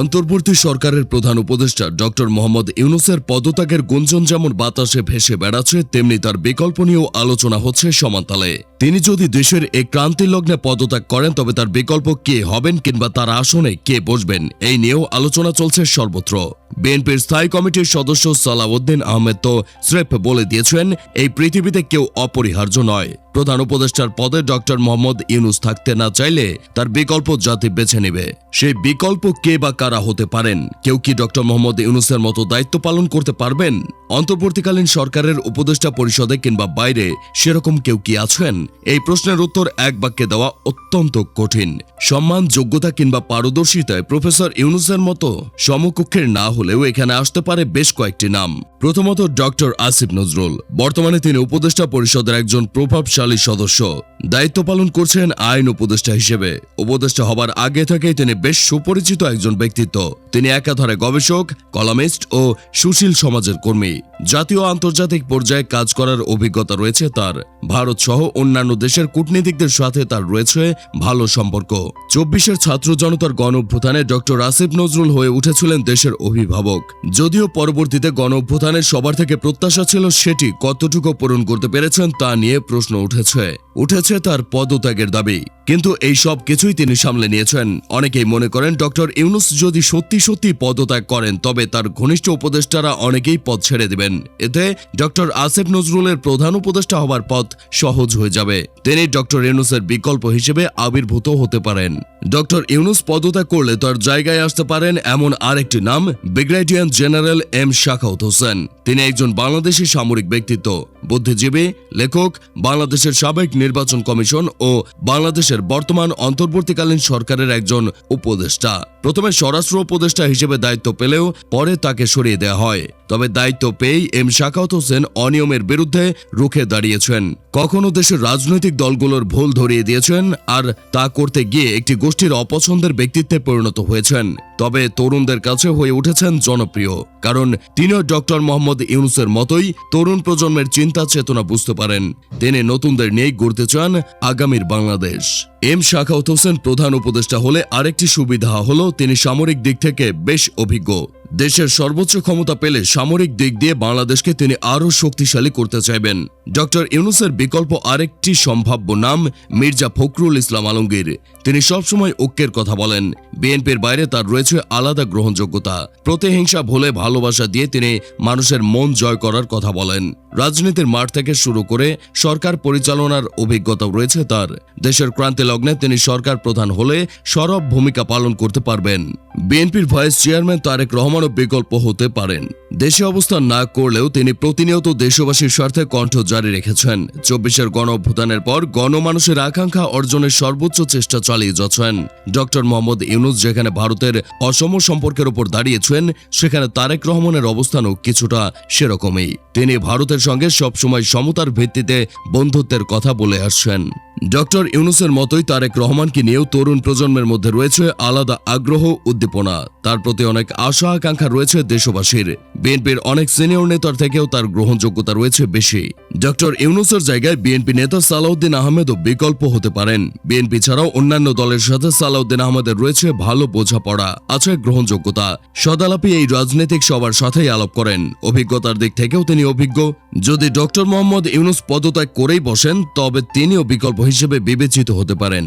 অন্তর্বর্তী সরকারের প্রধান উপদেষ্টা ডক্টর মোহাম্মদ ইউনুসের পদত্যাগের গুঞ্জন যেমন বাতাসে ভেসে বেড়াচ্ছে, তেমনি তার বিকল্প নিয়েও আলোচনা হচ্ছে সমান্তালে। তিনি যদি দেশের এই ক্রান্তি লগ্নে পদত্যাগ করেন, তবে তার বিকল্প কে হবেন কিংবা তার আসনে কে বসবেন, এই নিয়েও আলোচনা চলছে সর্বত্র। বিএনপির স্থায়ী কমিটির সদস্য সালাউদ্দিন আহমেদ তো স্রেফ বলে দিয়েছেন, এই পৃথিবীতে কেউ অপরিহার্য নয়। প্রধান উপদেষ্টার পদে ডক্টর মোহাম্মদ ইউনুস থাকতে না চাইলে তার বিকল্প জাতি বেছে নেবে। সেই বিকল্প কে বা কারা হতে পারেন? কেউ কি ডক্টর মোহাম্মদ ইউনুসের মতো দায়িত্ব পালন করতে পারবেন? অন্তর্বর্তীকালীন সরকারের উপদেষ্টা পরিষদে কিংবা বাইরে সেরকম কেউ কি আছেন? এই প্রশ্নের উত্তর এক বাক্যে দেওয়া অত্যন্ত কঠিন। সম্মান যোগ্যতা কিংবা পারদর্শিতায় প্রফেসর ইউনুসের মতো সমকক্ষের না হলেও এখানে আসতে পারে বেশ কয়েকটি নাম। প্রথমত ডক্টর আসিফ নজরুল। বর্তমানে তিনি উপদেষ্টা পরিষদের একজন প্রভাবশালী সদস্য। দায়িত্ব পালন করছেন আইন উপদেষ্টা হিসেবে। উপদেষ্টা হবার আগে থেকেই তিনি বেশ সুপরিচিত একজন ব্যক্তিত্ব। তিনি একাধারে গবেষক, কলামিস্ট ও সুশীল সমাজের কর্মী। জাতীয় আন্তর্জাতিক পর্যায়ে কাজ করার অভিজ্ঞতা রয়েছে তার। ভারত সহ অন্যান্য দেশের কূটনীতিকদের সাথে তার রয়েছে ভালো সম্পর্ক। চব্বিশের ছাত্র জনতার গণ অভ্যুত্থানে ডক্টর আসিফ নজরুল হয়ে উঠেছিলেন দেশের অভিভাবক। যদিও পরবর্তীতে গণ অভ্যুত্থানের সবার থেকে প্রত্যাশা ছিল সেটি কতটুকু পূরণ করতে পেরেছেন তা নিয়ে প্রশ্ন উঠেছে উঠেছে তার পদত্যাগের দাবি। কিন্তু এই সব কিছুই তিনি সামলে নিয়েছেন। অনেকেই মনে করেন ডক্টর ইউনুস যদি সত্যি সত্যি পদত্যাগ করেন, তবে তার ঘনিষ্ঠ উপদেষ্টারা অনেকেই পদ ছেড়ে দিবেন। এতে ডক্টর আসিফ নজরুলের প্রধান উপদেষ্টা হবার পথ সহজ হয়ে যাবে। তিনি ডক্টর ইউনুসের বিকল্প হিসেবে আবির্ভূত হতে পারেন। ডক্টর ইউনুস পদত্যাগ করলে তার জায়গায় আসতে পারেন এমন আরেকটি নাম, brigadier general M Shakhawat Hossain. তিনি একজন বাংলাদেশি সামরিক ব্যক্তিত্ব, বুদ্ধিজীবী, লেখক, বাংলাদেশের সাবেক নির্বাচন কমিশন ও বাংলাদেশের বর্তমান অন্তর্বর্তীকালীন সরকারের একজন উপদেষ্টা। প্রথমে স্বরাষ্ট্র উপদেষ্টা হিসেবে দায়িত্ব পেলেও পরে তাকে সরিয়ে দেওয়া হয়। তবে দায়িত্ব পেয়েই এম শাখাউত হোসেন অনিয়মের বিরুদ্ধে রুখে দাঁড়িয়েছেন। কখনো দেশের রাজনৈতিক দলগুলোর ভুল ধরিয়ে দিয়েছেন আর তা করতে গিয়ে একটি গোষ্ঠীর অপছন্দের ব্যক্তিত্বে পরিণত হয়েছেন। তবে তরুণদের কাছে হয়ে উঠেছেন জনপ্রিয়, কারণ তিনিও ডক্টর মোহাম্মদ ইউনুসের মতোই তরুণ প্রজন্মের চিন্তা চেতনা বুঝতে পারেন। তিনি নতুনদের নিয়ে গড়তে চান আগামীর বাংলাদেশ। এম শাখাউত হোসেন প্রধান উপদেষ্টা হলে আরেকটি সুবিধা হলো তিনি সামরিক দিক থেকে বেশ অভিজ্ঞ। দেশের সর্বোচ্চ ক্ষমতা পেলে সামরিক দিক দিয়ে বাংলাদেশকে তিনি আরও শক্তিশালী করতে চাইবেন। ডক্টর ইউনুসের বিকল্প আরেকটি সম্ভাব্য নাম মির্জা ফখরুল ইসলাম আলমগীর। তিনি সবসময় ঐক্যের কথা বলেন। বিএনপির বাইরে তার রয়েছে আলাদা গ্রহণযোগ্যতা। প্রতিহিংসা, ভুলে, ভালোবাসা দিয়ে তিনি মানুষের মন জয় করার কথা বলেন। রাজনীতির মাঠ থেকে শুরু করে সরকার পরিচালনার অভিজ্ঞতা রয়েছে তার। দেশের ক্রান্তি লগ্নে তিনি সরকার প্রধান হলে সরব ভূমিকা পালন করতে পারবেন। বিএনপির ভাইস চেয়ারম্যান তারেক রহমানও বিকল্প হতে পারেন। দেশে অবস্থান না করলেও তিনি প্রতিনিয়ত দেশবাসীর স্বার্থে কণ্ঠ জারি রেখেছেন। চব্বিশের গণ অভ্যুত্থানের পর গণমানুষের আকাঙ্ক্ষা অর্জনের সর্বোচ্চ চেষ্টা চালিয়ে যাচ্ছেন। ডক্টর মোহাম্মদ ইউনুস, যেখানে ভারতের অসম সম্পর্কের উপর দাঁড়িয়েছেন, সেখানে তারেক রহমানের অবস্থানও কিছুটা সেরকমই। তিনি ভারতের সঙ্গে সবসময় সমতার ভিত্তিতে বন্ধুত্বের কথা বলে আসছেন। ডক্টর ইউনুসের মতোই তারেক রহমানকে নিয়েও তরুণ প্রজন্মের মধ্যে রয়েছে আলাদা আগ্রহ, উদ্দীপনা। তার প্রতি অনেক আশা আকাঙ্ক্ষা রয়েছে দেশবাসীর। বিএনপির অনেক সিনিয়র নেতার থেকেও তার গ্রহণযোগ্যতা রয়েছে বেশি। ডক্টর ইউনুসের জায়গায় বিএনপি নেতা সালাউদ্দিন আহমেদও বিকল্প হতে পারেন। বিএনপি ছাড়াও অন্যান্য দলের সাথে সালাউদ্দিন আহমেদের রয়েছে ভালো বোঝাপড়া, আছে গ্রহণযোগ্যতা। সদালাপি এই রাজনৈতিক সবার সাথেই আলাপ করেন। অভিজ্ঞতার দিক থেকেও তিনি অভিজ্ঞ। যদি ডক্টর মোহাম্মদ ইউনুস পদত্যাগ করেই বসেন, তবে তিনিও বিকল্প হিসেবে বিবেচিত হতে পারেন।